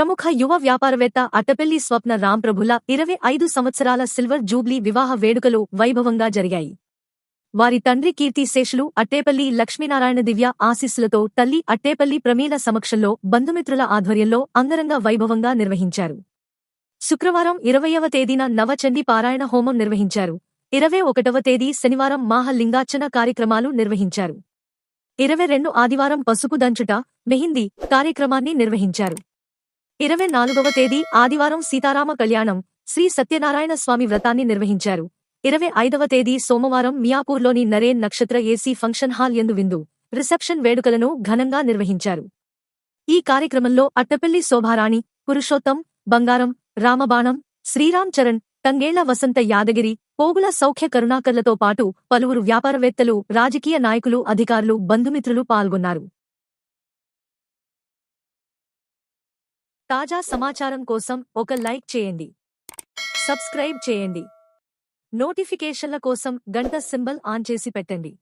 ప్రముఖ యువ వ్యాపారవేత్త అట్టపెల్లి స్వప్న రాంప్రభుల ఇరవై ఐదు సంవత్సరాల సిల్వర్ జూబ్లీ వివాహ వేడుకలు వైభవంగా జరిగాయి. వారి తండ్రి కీర్తి శేషులు అట్టేపల్లి లక్ష్మీనారాయణ దివ్య ఆశీస్సులతో తల్లి అట్టేపల్లి ప్రమీల సమక్షంలో బంధుమిత్రుల ఆధ్వర్యంలో అంగరంగ వైభవంగా నిర్వహించారు. శుక్రవారం ఇరవయవ తేదీన నవచండి పారాయణ హోమం నిర్వహించారు. ఇరవై ఒకటవ తేదీ శనివారం మాహలింగార్చన కార్యక్రమాలు నిర్వహించారు. ఇరవై రెండు ఆదివారం పసుపు దంచుట మెహిందీ కార్యక్రమాన్ని నిర్వహించారు. ఇరవై నాలుగవ తేదీ ఆదివారం సీతారామ కళ్యాణం. శ్రీ సత్యనారాయణ స్వామి వ్రతాన్ని నిర్వహించారు. ఇరవై ఐదవ తేదీ సోమవారం మియాపూర్లోని నరేన్ నక్షత్ర ఏసీ ఫంక్షన్ హాల్ ఎందు విందు రిసెప్షన్ వేడుకలను ఘనంగా నిర్వహించారు. ఈ కార్యక్రమంలో అట్టపల్లి శోభారాణి పురుషోత్తం బంగారం రామబాణం శ్రీరామ్ చరణ్ తంగేళ్ళ వసంత యాదగిరి పోగుల సౌఖ్య కరుణాకర్లతో పాటు పలువురు వ్యాపారవేత్తలు రాజకీయ నాయకులు అధికారులు బంధుమిత్రులు పాల్గొన్నారు. తాజా సమాచారం కోసం ఒక లైక్ చేయండి. సబ్స్క్రైబ్ చేయండి. నోటిఫికేషన్ల కోసం గంట సింబల్ ఆన్ చేసి పెట్టండి.